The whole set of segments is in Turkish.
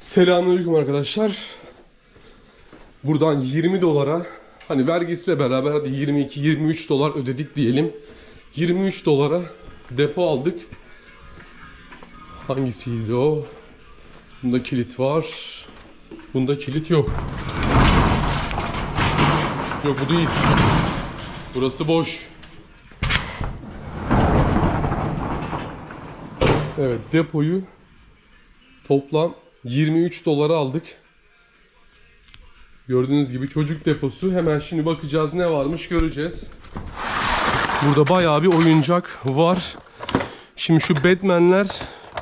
Selamünaleyküm arkadaşlar. Buradan 20 dolara hani vergisiyle beraber hadi 22-23 dolar ödedik diyelim. 23 dolara depo aldık. Hangisiydi o? Bunda kilit var. Bunda kilit yok. Yok bu değil. Burası boş. Evet depoyu toplam 23 dolara aldık. Gördüğünüz gibi çocuk deposu. Hemen şimdi bakacağız ne varmış göreceğiz. Burada bayağı bir oyuncak var. Şimdi şu Batman'ler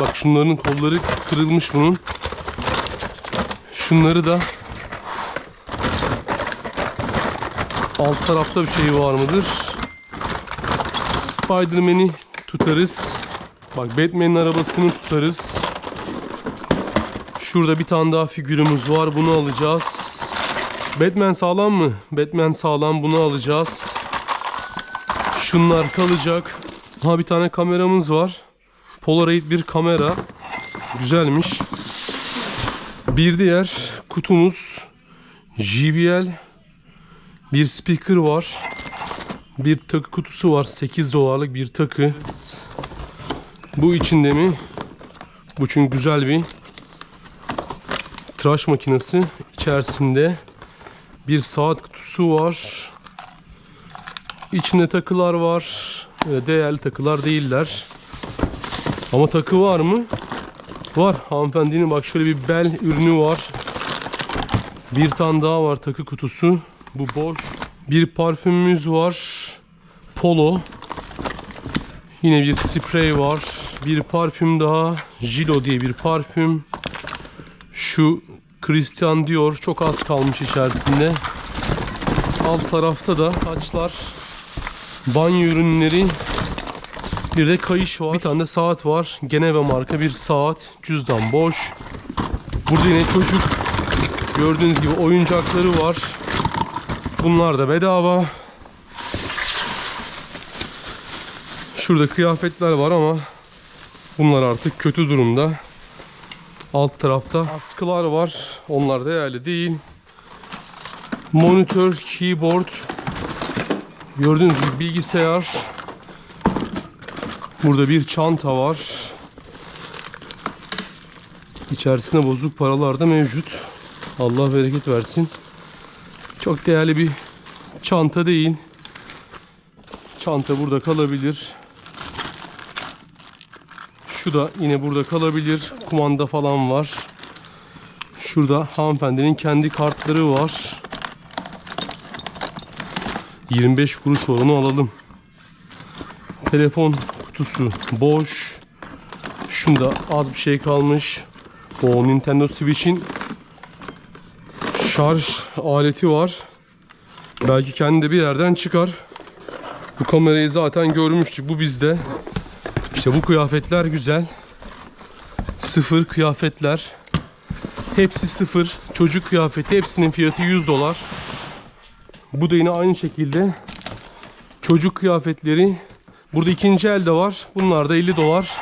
bak şunların kolları kırılmış bunun. Şunları da alt tarafta bir şey var mıdır? Spider-Man'i tutarız. Bak Batman'in arabasını tutarız. Şurada bir tane daha figürümüz var. Bunu alacağız. Batman sağlam mı? Batman sağlam. Bunu alacağız. Şunlar kalacak. Ha bir tane kameramız var. Polaroid bir kamera. Güzelmiş. Bir diğer kutumuz JBL bir speaker var. Bir takı kutusu var. 8 dolarlık bir takı. Bu içinde mi? Bu çünkü güzel bir tıraş makinesi. İçerisinde bir saat kutusu var. İçinde takılar var. Öyle değerli takılar değiller. Ama takı var mı? Var. Hanımefendinin bak şöyle bir bel ürünü var. Bir tane daha var takı kutusu. Bu boş. Bir parfümümüz var. Polo. Yine bir sprey var. Bir parfüm daha. Jilo diye bir parfüm. Şu Christian Dior çok az kalmış içerisinde. Alt tarafta da saçlar, banyo ürünleri, bir de kayış var. Bir tane de saat var. Geneve marka bir saat. Cüzdan boş. Burada yine çocuk gördüğünüz gibi oyuncakları var. Bunlar da bedava. Şurada kıyafetler var ama bunlar artık kötü durumda. Alt tarafta askılar var. Onlar değerli değil. Monitör, keyboard. Gördüğünüz gibi bilgisayar. Burada bir çanta var. İçerisinde bozuk paralar da mevcut. Allah bereket versin. Çok değerli bir çanta değil. Çanta burada kalabilir. Şu da yine burada kalabilir. Kumanda falan var. Şurada hanımefendinin kendi kartları var. 25 kuruş oranı alalım. Telefon kutusu boş. Şunda az bir şey kalmış. O Nintendo Switch'in şarj aleti var. Belki kendi de bir yerden çıkar. Bu kamerayı zaten görmüştük. Bu bizde. İşte bu kıyafetler güzel. Sıfır kıyafetler. Hepsi sıfır. Çocuk kıyafeti. Hepsinin fiyatı 100 dolar. Bu da yine aynı şekilde. Çocuk kıyafetleri. Burada ikinci elde var. Bunlar da 50 dolar.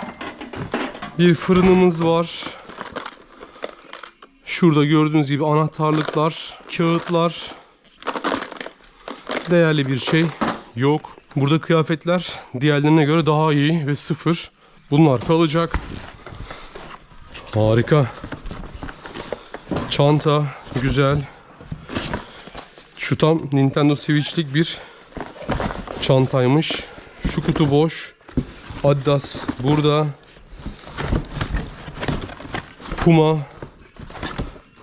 Bir fırınımız var. Şurada gördüğünüz gibi anahtarlıklar, kağıtlar. Değerli bir şey yok. Burada kıyafetler diğerlerine göre daha iyi ve sıfır. Bunlar kalacak. Harika. Çanta güzel. Şu tam Nintendo Switch'lik bir çantaymış. Şu kutu boş. Adidas burada. Puma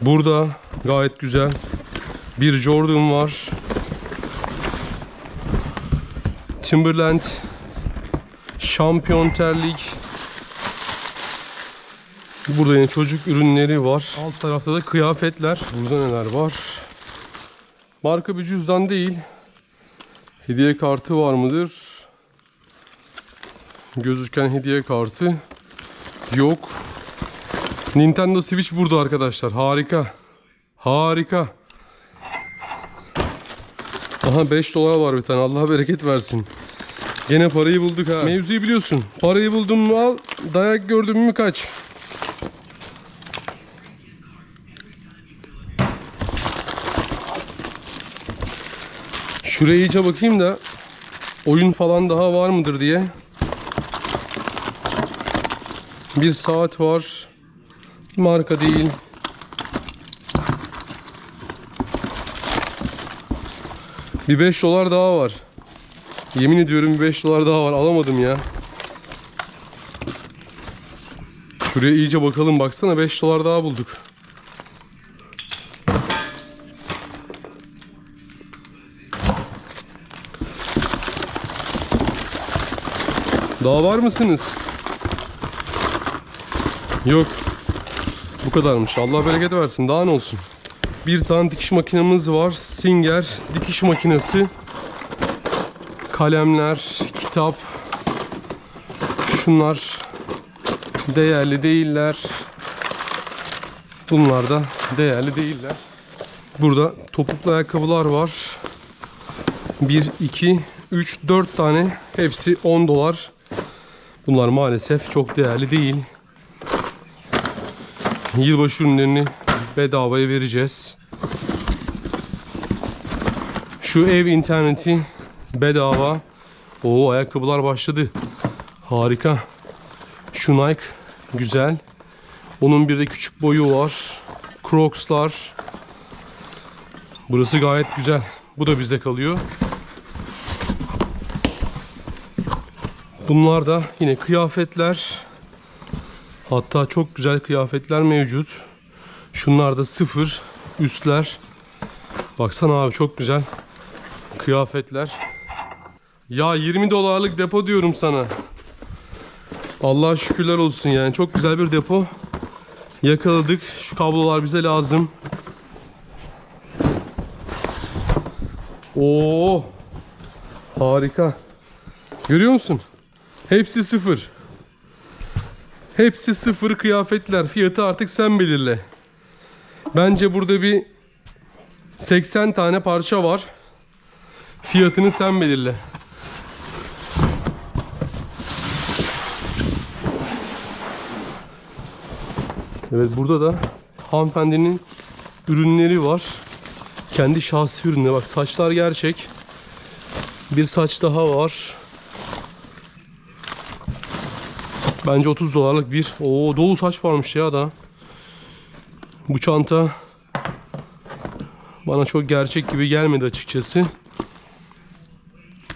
burada. Gayet güzel. Bir Jordan var. Timberland Şampiyon terlik Burada yine çocuk ürünleri var. Alt tarafta da kıyafetler. Burada neler var? Marka bir cüzdan değil. Hediye kartı var mıdır? Gözüken hediye kartı yok. Nintendo Switch burada arkadaşlar. Harika. Harika. Aha 5 dolar var bir tane. Allah bereket versin. Yine parayı bulduk ha. Mevzuyu biliyorsun. Parayı buldum mu al, dayak gördüm mü kaç. Şuraya iyice bakayım da oyun falan daha var mıdır diye. Bir saat var. Marka değil. Bir 5 dolar daha var. Yemin ediyorum bir 5 dolar daha var. Alamadım ya. Şuraya iyice bakalım. Baksana 5 dolar daha bulduk. Daha var mısınız? Yok. Bu kadarmış. Allah bereket versin. Daha ne olsun? Bir tane dikiş makinemiz var. Singer dikiş makinesi. Kalemler, kitap. Şunlar değerli değiller. Bunlar da değerli değiller. Burada topuklu ayakkabılar var. 1, 2, 3, 4 tane. Hepsi 10 dolar. Bunlar maalesef çok değerli değil. Yılbaşı ürünlerini bedavaya vereceğiz. Şu ev interneti bedava. Oo ayakkabılar başladı. Harika. Şu Nike güzel. Onun bir de küçük boyu var. Crocs'lar. Burası gayet güzel. Bu da bize kalıyor. Bunlar da yine kıyafetler. Hatta çok güzel kıyafetler mevcut. Şunlar da sıfır üstler. Baksana abi çok güzel kıyafetler. Ya 20 dolarlık depo diyorum sana. Allah'a şükürler olsun yani. Çok güzel bir depo. Yakaladık. Şu kablolar bize lazım. Oo! Harika. Görüyor musun? Hepsi sıfır. Hepsi sıfır kıyafetler. Fiyatı artık sen belirle. Bence burada bir 80 tane parça var. Fiyatını sen belirle. Evet burada da hanımefendinin ürünleri var. Kendi şahsi ürünü. Bak saçlar gerçek. Bir saç daha var. Bence 30 dolarlık bir. Oo dolu saç varmış ya da. Bu çanta bana çok gerçek gibi gelmedi açıkçası.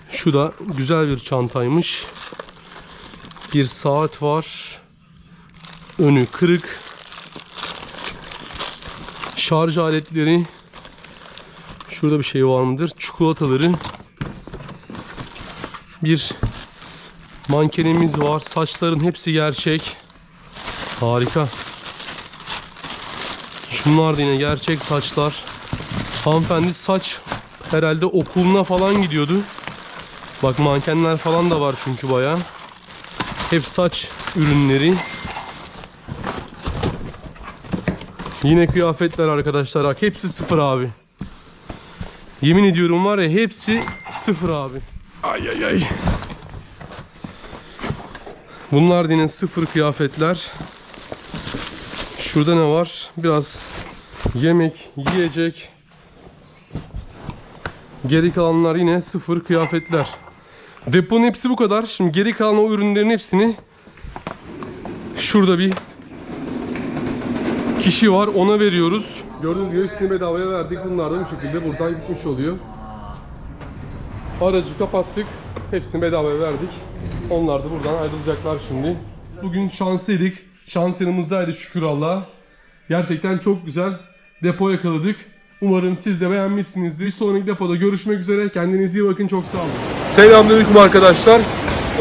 Şu da güzel bir çantaymış. Bir saat var. Önü kırık. Şarj aletleri. Şurada bir şey var mıdır? Çikolataları. Bir mankenimiz var. Saçların hepsi gerçek. Harika. Şunlar da yine gerçek saçlar. Hanımefendi saç herhalde okuluna falan gidiyordu. Bak mankenler falan da var çünkü baya. Hep saç ürünleri. Yine kıyafetler arkadaşlar. Bak hepsi sıfır abi. Yemin ediyorum var ya hepsi sıfır abi. Ay ay ay. Bunlar yine sıfır kıyafetler. Şurada ne var? Biraz yemek, yiyecek. Geri kalanlar yine sıfır kıyafetler. Deponun hepsi bu kadar. Şimdi geri kalan o ürünlerin hepsini şurada bir kişi var ona veriyoruz. Gördüğünüz gibi hepsini bedavaya verdik. Bunlar da bu şekilde buradan gitmiş oluyor. Aracı kapattık. Hepsini bedavaya verdik. Onlar da buradan ayrılacaklar şimdi. Bugün şanslıydık. Şans yanımızdaydı şükür Allah'a. Gerçekten çok güzel depo yakaladık. Umarım siz de beğenmişsinizdir. Bir sonraki depoda görüşmek üzere. Kendinize iyi bakın. Çok sağ olun. Selamünaleyküm arkadaşlar.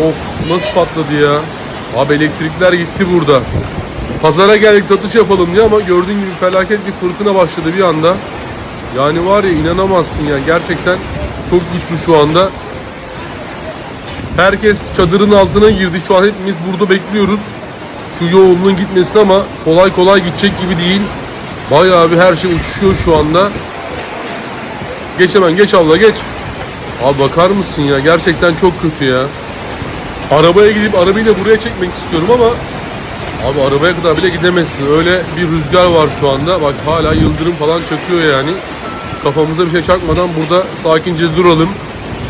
Of nasıl patladı ya. Abi elektrikler gitti burada. Pazara geldik satış yapalım diye ama gördüğün gibi felaket bir fırtına başladı bir anda. Yani var ya inanamazsın ya gerçekten çok güçlü şu anda. Herkes çadırın altına girdi. Şu an hepimiz burada bekliyoruz. Şu yoğunluğun gitmesini ama kolay kolay gidecek gibi değil. Bayağı bir her şey uçuşuyor şu anda. Geç hemen geç abla geç. Abi bakar mısın ya gerçekten çok kötü ya. Arabaya gidip arabayı da buraya çekmek istiyorum ama Abi arabaya kadar bile gidemezsin. Öyle bir rüzgar var şu anda. Bak hala yıldırım falan çöküyor yani. Kafamıza bir şey çarpmadan burada sakince duralım.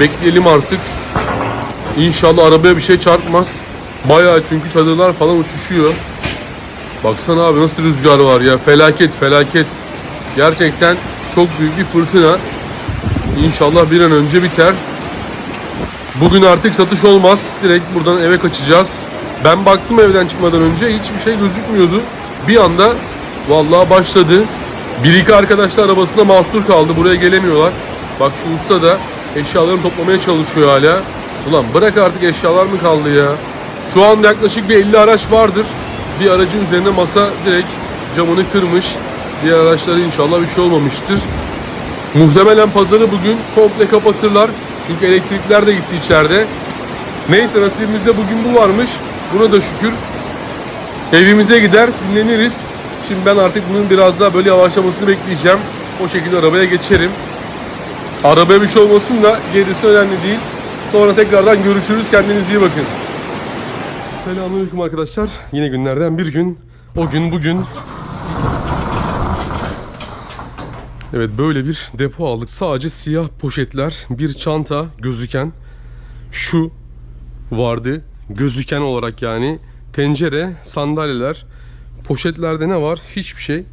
Bekleyelim artık. İnşallah arabaya bir şey çarpmaz. Bayağı çünkü çadırlar falan uçuşuyor. Baksana abi nasıl rüzgar var ya. Felaket felaket. Gerçekten çok büyük bir fırtına. İnşallah bir an önce biter. Bugün artık satış olmaz. Direkt buradan eve kaçacağız. Ben baktım evden çıkmadan önce hiçbir şey gözükmüyordu. Bir anda vallahi başladı. Bir iki arkadaş da arabasında mahsur kaldı. Buraya gelemiyorlar. Bak şu usta da eşyalarını toplamaya çalışıyor hala. Ulan bırak artık eşyalar mı kaldı ya? Şu an yaklaşık bir 50 araç vardır. Bir aracın üzerine masa direkt camını kırmış. Diğer araçlara inşallah bir şey olmamıştır. Muhtemelen pazarı bugün komple kapatırlar. Çünkü elektrikler de gitti içeride. Neyse nasibimizde bugün bu varmış. Buna da şükür. Evimize gider dinleniriz. Şimdi ben artık bunun biraz daha böyle yavaşlamasını bekleyeceğim. O şekilde arabaya geçerim. Arabaya bir şey olmasın da gerisi önemli değil. Sonra tekrardan görüşürüz. Kendinize iyi bakın. Selamünaleyküm arkadaşlar. Yine günlerden bir gün. O gün bugün. Evet böyle bir depo aldık. Sadece siyah poşetler, bir çanta gözüken. Şu vardı gözüken olarak yani. Tencere, sandalyeler. Poşetlerde ne var? Hiçbir şey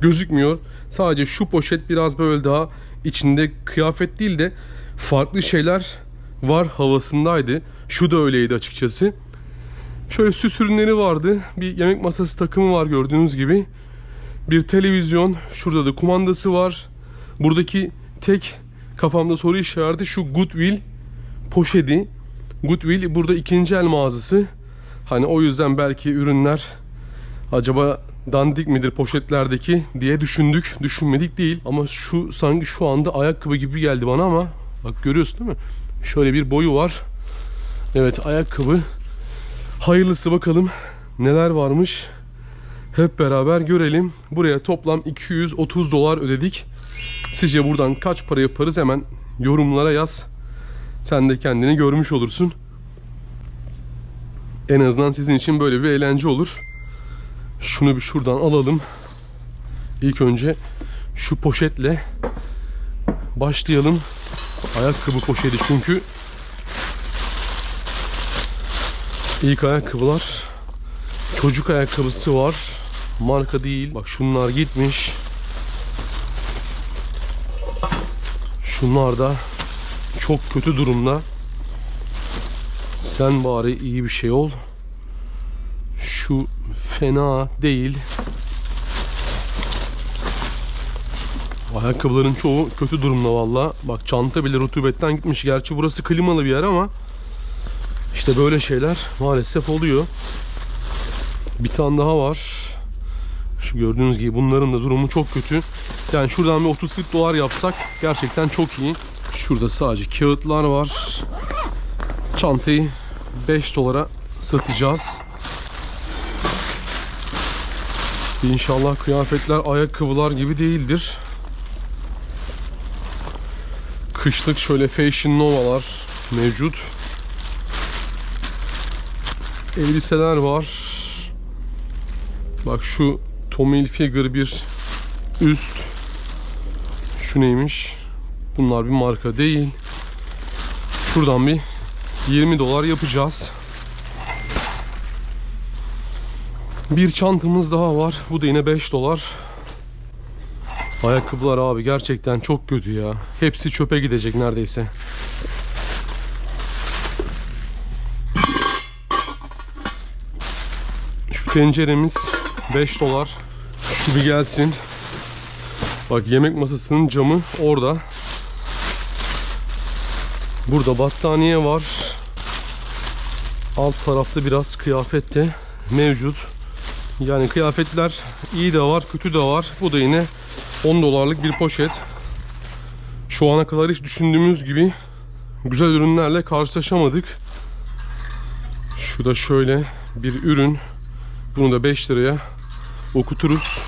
gözükmüyor. Sadece şu poşet biraz böyle daha içinde kıyafet değil de farklı şeyler var havasındaydı. Şu da öyleydi açıkçası. Şöyle süs ürünleri vardı. Bir yemek masası takımı var gördüğünüz gibi. Bir televizyon. Şurada da kumandası var. Buradaki tek kafamda soru işareti şu Goodwill poşeti. Goodwill burada ikinci el mağazası. Hani o yüzden belki ürünler acaba dandik midir poşetlerdeki diye düşündük. Düşünmedik değil. Ama şu sanki şu anda ayakkabı gibi geldi bana ama bak görüyorsun değil mi? Şöyle bir boyu var. Evet ayakkabı. Hayırlısı bakalım neler varmış. Hep beraber görelim. Buraya toplam 230 dolar ödedik. Sizce buradan kaç para yaparız hemen yorumlara yaz. Sen de kendini görmüş olursun. En azından sizin için böyle bir eğlence olur. Şunu bir şuradan alalım. İlk önce şu poşetle başlayalım. Ayakkabı poşeti çünkü ilk ayakkabılar çocuk ayakkabısı var. Marka değil. Bak şunlar gitmiş. Şunlar da çok kötü durumda. Sen bari iyi bir şey ol. Şu fena değil. Ayakkabıların çoğu kötü durumda valla. Bak çanta bile rutubetten gitmiş. Gerçi burası klimalı bir yer ama işte böyle şeyler maalesef oluyor. Bir tane daha var. Şu gördüğünüz gibi bunların da durumu çok kötü. Yani şuradan bir 30-40 dolar yapsak gerçekten çok iyi. Şurada sadece kağıtlar var. Çantayı 5 dolara satacağız. İnşallah kıyafetler ayakkabılar gibi değildir. Kışlık şöyle Fashion Nova'lar mevcut. Elbiseler var. Bak şu Tommy Hilfiger bir üst. Şu neymiş? Bunlar bir marka değil. Şuradan bir 20 dolar yapacağız. Bir çantamız daha var. Bu da yine 5 dolar. Ayakkabılar abi gerçekten çok kötü ya. Hepsi çöpe gidecek neredeyse. Şu tenceremiz 5 dolar. Şu bir gelsin. Bak yemek masasının camı orada. Burada battaniye var. Alt tarafta biraz kıyafet de mevcut. Yani kıyafetler iyi de var, kötü de var. Bu da yine 10 dolarlık bir poşet. Şu ana kadar hiç düşündüğümüz gibi güzel ürünlerle karşılaşamadık. Şu da şöyle bir ürün. Bunu da 5 liraya okuturuz.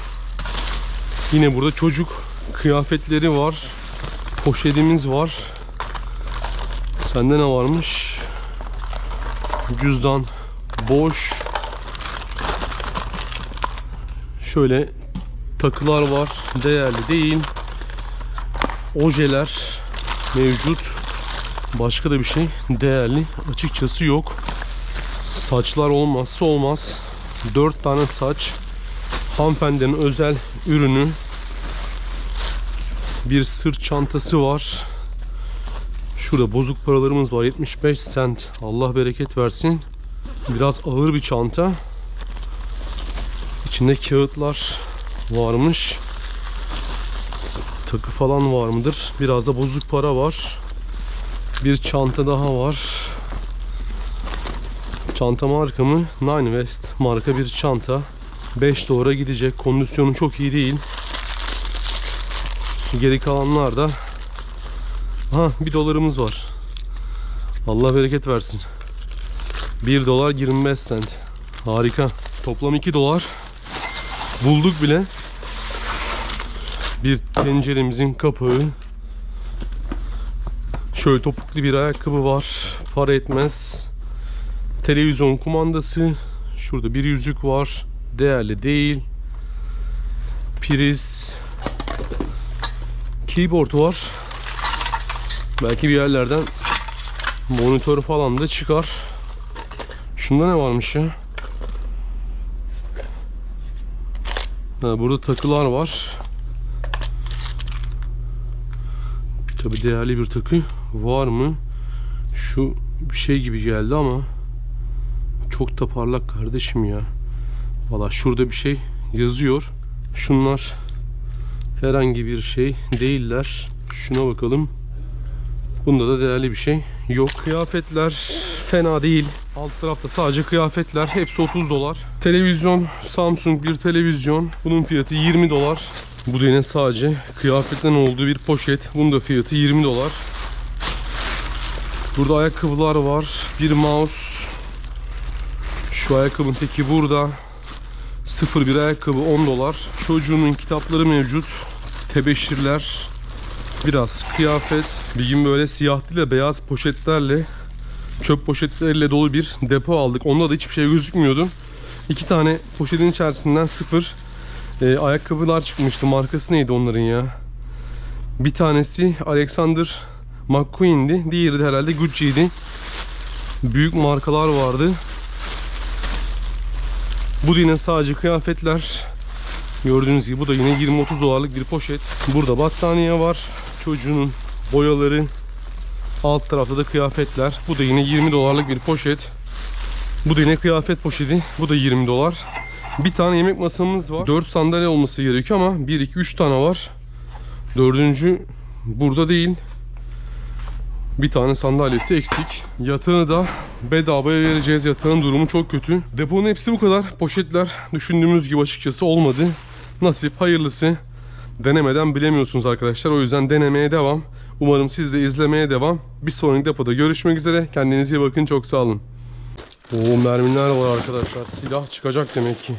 Yine burada çocuk kıyafetleri var. Poşetimiz var. Sende ne varmış? Cüzdan boş. Şöyle takılar var. Değerli değil. ojeler mevcut. Başka da bir şey değerli açıkçası yok. Saçlar olmazsa olmaz. 4 tane saç. Hanımefendinin özel ürünü. Bir sırt çantası var. Şurada bozuk paralarımız var. 75 cent. Allah bereket versin. Biraz ağır bir çanta. İçinde kağıtlar varmış. Takı falan var mıdır? Biraz da bozuk para var. Bir çanta daha var. Çanta marka mı? Nine West marka bir çanta. 5 dolara gidecek. Kondisyonu çok iyi değil. Geri kalanlar da Ha 1 dolarımız var. Allah bereket versin. 1 dolar 25 cent. Harika. Toplam 2 dolar. Bulduk bile. Bir tenceremizin kapağı. Şöyle topuklu bir ayakkabı var. Para etmez. Televizyon kumandası. Şurada bir yüzük var. Değerli değil. Priz. Keyboard var. Belki bir yerlerden monitör falan da çıkar. Şunda ne varmış ya? Ha, burada takılar var. Tabi değerli bir takı var mı? Şu bir şey gibi geldi ama çok da parlak kardeşim ya. Valla şurada bir şey yazıyor. Şunlar herhangi bir şey değiller. Şuna bakalım. Bunda da değerli bir şey yok. Kıyafetler fena değil. Alt tarafta sadece kıyafetler. Hepsi 30 dolar. Televizyon Samsung bir televizyon. Bunun fiyatı 20 dolar. Bu da yine sadece kıyafetlerin olduğu bir poşet. Bunun da fiyatı 20 dolar. Burada ayakkabılar var. Bir mouse. Şu ayakkabının teki burada. 01 ayakkabı 10 dolar. Çocuğunun kitapları mevcut. Tebeşirler. Biraz kıyafet. Bir gün böyle siyah değil de beyaz poşetlerle çöp poşetleriyle dolu bir depo aldık. Onda da hiçbir şey gözükmüyordu. İki tane poşetin içerisinden sıfır e, ayakkabılar çıkmıştı. Markası neydi onların ya? Bir tanesi Alexander McQueen'di. Diğeri de herhalde Gucci'ydi. Büyük markalar vardı. Bu da yine sadece kıyafetler. Gördüğünüz gibi bu da yine 20-30 dolarlık bir poşet. Burada battaniye var. Çocuğunun boyaları. Alt tarafta da kıyafetler. Bu da yine 20 dolarlık bir poşet. Bu da yine kıyafet poşeti. Bu da 20 dolar. Bir tane yemek masamız var. 4 sandalye olması gerekiyor ama 1, 2, 3 tane var. Dördüncü burada değil. Bir tane sandalyesi eksik. Yatağını da bedavaya vereceğiz. Yatağın durumu çok kötü. Deponun hepsi bu kadar. Poşetler düşündüğümüz gibi açıkçası olmadı. Nasip hayırlısı. Denemeden bilemiyorsunuz arkadaşlar. O yüzden denemeye devam. Umarım siz de izlemeye devam. Bir sonraki depoda görüşmek üzere. Kendinize iyi bakın. Çok sağ olun. Oo mermiler var arkadaşlar. Silah çıkacak demek ki.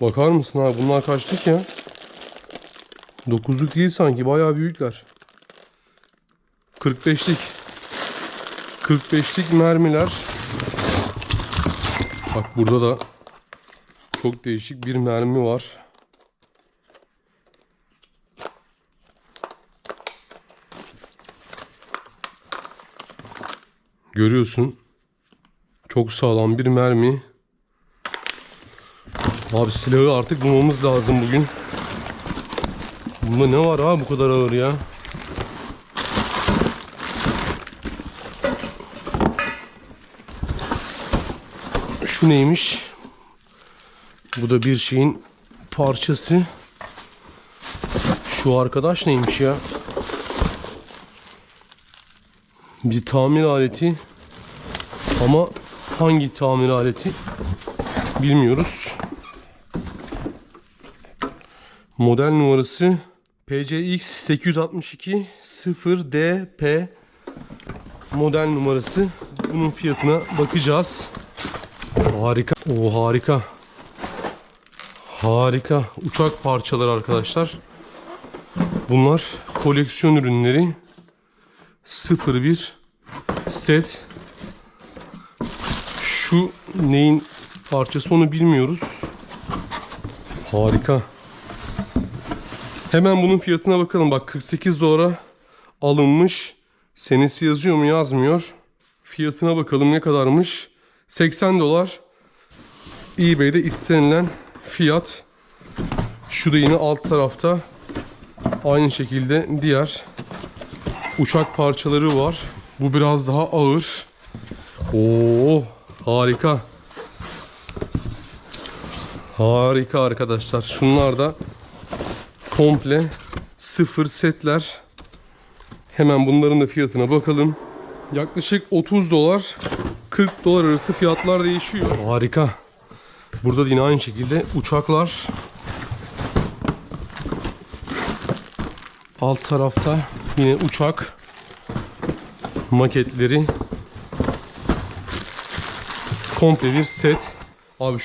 Bakar mısın abi bunlar kaçlık ya? Dokuzluk değil sanki bayağı büyükler. 45'lik 45'lik mermiler. Bak burada da çok değişik bir mermi var. Görüyorsun. Çok sağlam bir mermi. Abi silahı artık bulmamız lazım bugün. Bunda ne var abi bu kadar ağır ya? Şu neymiş? Bu da bir şeyin parçası. Şu arkadaş neymiş ya? Bir tamir aleti. Ama hangi tamir aleti bilmiyoruz. Model numarası PCX 862 0DP model numarası. Bunun fiyatına bakacağız. Harika. O harika. Harika. Uçak parçaları arkadaşlar. Bunlar koleksiyon ürünleri. 01 set. Şu neyin parçası onu bilmiyoruz. Harika. Hemen bunun fiyatına bakalım. Bak 48 dolara alınmış. Senesi yazıyor mu yazmıyor. Fiyatına bakalım ne kadarmış. 80 dolar. eBay'de istenilen fiyat. Şu da yine alt tarafta. Aynı şekilde diğer uçak parçaları var. Bu biraz daha ağır. Oo harika. Harika arkadaşlar. Şunlar da komple sıfır setler. Hemen bunların da fiyatına bakalım. Yaklaşık 30 dolar 40 dolar arası fiyatlar değişiyor. Harika. Burada da yine aynı şekilde uçaklar. Alt tarafta yine uçak maketleri. Komple bir set. Abi